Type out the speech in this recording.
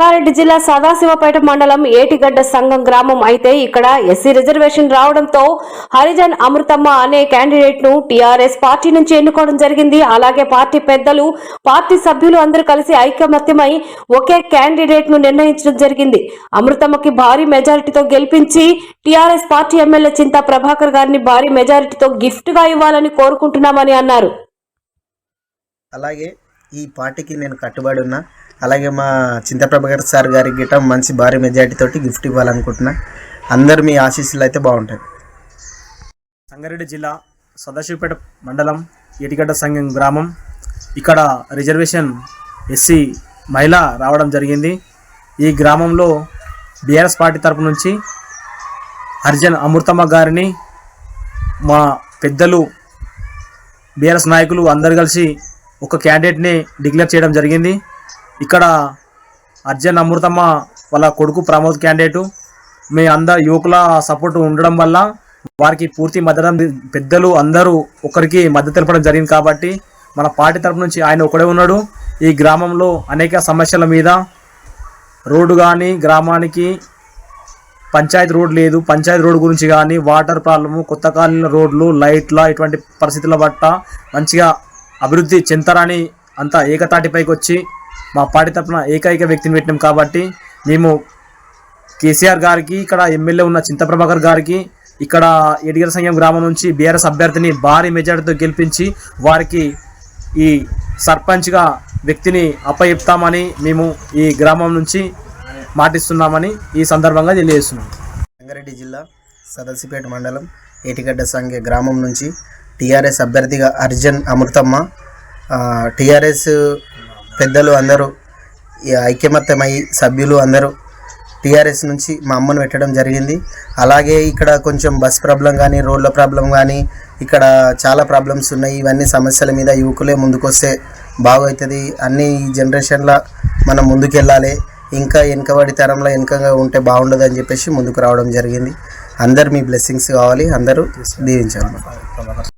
రంగారెడ్డి జిల్లా సదాశివపేట మండలం ఏటిగడ్డ సంఘం గ్రామం అయితే ఇక్కడ ఎస్సీ రిజర్వేషన్ రావడంతో హరిజన్ అమృతమ్మ అనే క్యాండిడేట్ను టీఆర్ఎస్ పార్టీ నుంచి ఎన్నుకోవడం జరిగింది. అలాగే పార్టీ పెద్దలు పార్టీ సభ్యులు అందరూ కలిసి ఐకమత్యమై ఒకే క్యాండిడేట్ను నిర్ణయించడం జరిగింది. అమృతమ్మకి భారీ మెజారిటీతో గెలిపించి TRS party MLA Chinta Prabhakar గారిని భారీ మెజారిటీతో గిఫ్ట్గా ఇవ్వాలని కోరుకుంటున్నామని అన్నారు. అలాగే ఈ పార్టీకి నేను కట్టుబడి ఉన్నా. అలాగే మా చింతప్రభాకర్ సార్ గారికి గిట మంచి భారీ మెజార్టీ తోటి గిఫ్ట్ ఇవ్వాలనుకుంటున్నా. అందరు మీ ఆశీస్సులు అయితే బాగుంటాయి. సంగారెడ్డి జిల్లా సదాశివపేట మండలం ఏటిగడ్డ సంఘం గ్రామం. ఇక్కడ రిజర్వేషన్ ఎస్సీ మహిళ రావడం జరిగింది. ఈ గ్రామంలో బీఆర్ఎస్ పార్టీ తరపు నుంచి అర్జున్ అమృతమ్మ గారిని మా పెద్దలు బీఆర్ఎస్ నాయకులు అందరు కలిసి ఒక క్యాండిడేట్ని డిక్లేర్ చేయడం జరిగింది. ఇక్కడ అర్జన్ అమృతమ్మ వాళ్ళ కొడుకు ప్రమోద్ క్యాండిడేటు మీ అందరు యువకుల సపోర్ట్ ఉండడం వల్ల వారికి పూర్తి మద్దతు పెద్దలు అందరూ ఒకరికి మద్దతు తెలపడం జరిగింది కాబట్టి మన పార్టీ తరపు నుంచి ఆయన ఒకడే ఉన్నాడు. ఈ గ్రామంలో అనేక సమస్యల మీద రోడ్డు కానీ గ్రామానికి పంచాయతీ రోడ్ లేదు. పంచాయతీ రోడ్ గురించి కానీ వాటర్ ప్రాబ్లము కొత్త కాలిన రోడ్లు లైట్ల ఇటువంటి పరిస్థితుల బట్ట మంచిగా అభివృద్ధి చెందరని అంతా ఏకతాటిపైకి వచ్చి మా పార్టీ తరఫున ఏకైక వ్యక్తిని పెట్టినాం కాబట్టి మేము కేసీఆర్ గారికి ఇక్కడ ఎమ్మెల్యే ఉన్న చింతప్రభాకర్ గారికి ఇక్కడ ఎడిగర సంఘం గ్రామం నుంచి బీఆర్ఎస్ అభ్యర్థిని భారీ మెజార్టీతో గెలిపించి వారికి ఈ సర్పంచ్గా వ్యక్తిని అప్పచెప్తామని మేము ఈ గ్రామం నుంచి మాటిస్తున్నామని ఈ సందర్భంగా తెలియజేస్తున్నాం. రంగారెడ్డి జిల్లా సదసిపేట మండలం ఏటిగడ్డ సంఘ గ్రామం నుంచి టీఆర్ఎస్ అభ్యర్థిగా అర్జన్ అమృతమ్మ టీఆర్ఎస్ పెద్దలు అందరూ ఐక్యమత్యమై సభ్యులు అందరూ టీఆర్ఎస్ నుంచి మా అమ్మను పెట్టడం జరిగింది. అలాగే ఇక్కడ కొంచెం బస్ ప్రాబ్లం కానీ రోడ్ల ప్రాబ్లం కానీ ఇక్కడ చాలా ప్రాబ్లమ్స్ ఉన్నాయి. ఇవన్నీ సమస్యల మీద యువకులే ముందుకొస్తే బాగవుతుంది. అన్ని ఈ జనరేషన్లో మనం ముందుకెళ్ళాలి. ఇంకా వెనకబడి తరంలో వెనకగా ఉంటే బాగుండదు అని చెప్పేసి ముందుకు రావడం జరిగింది. అందరు మీ బ్లెస్సింగ్స్ కావాలి. అందరూ దీవించాలి.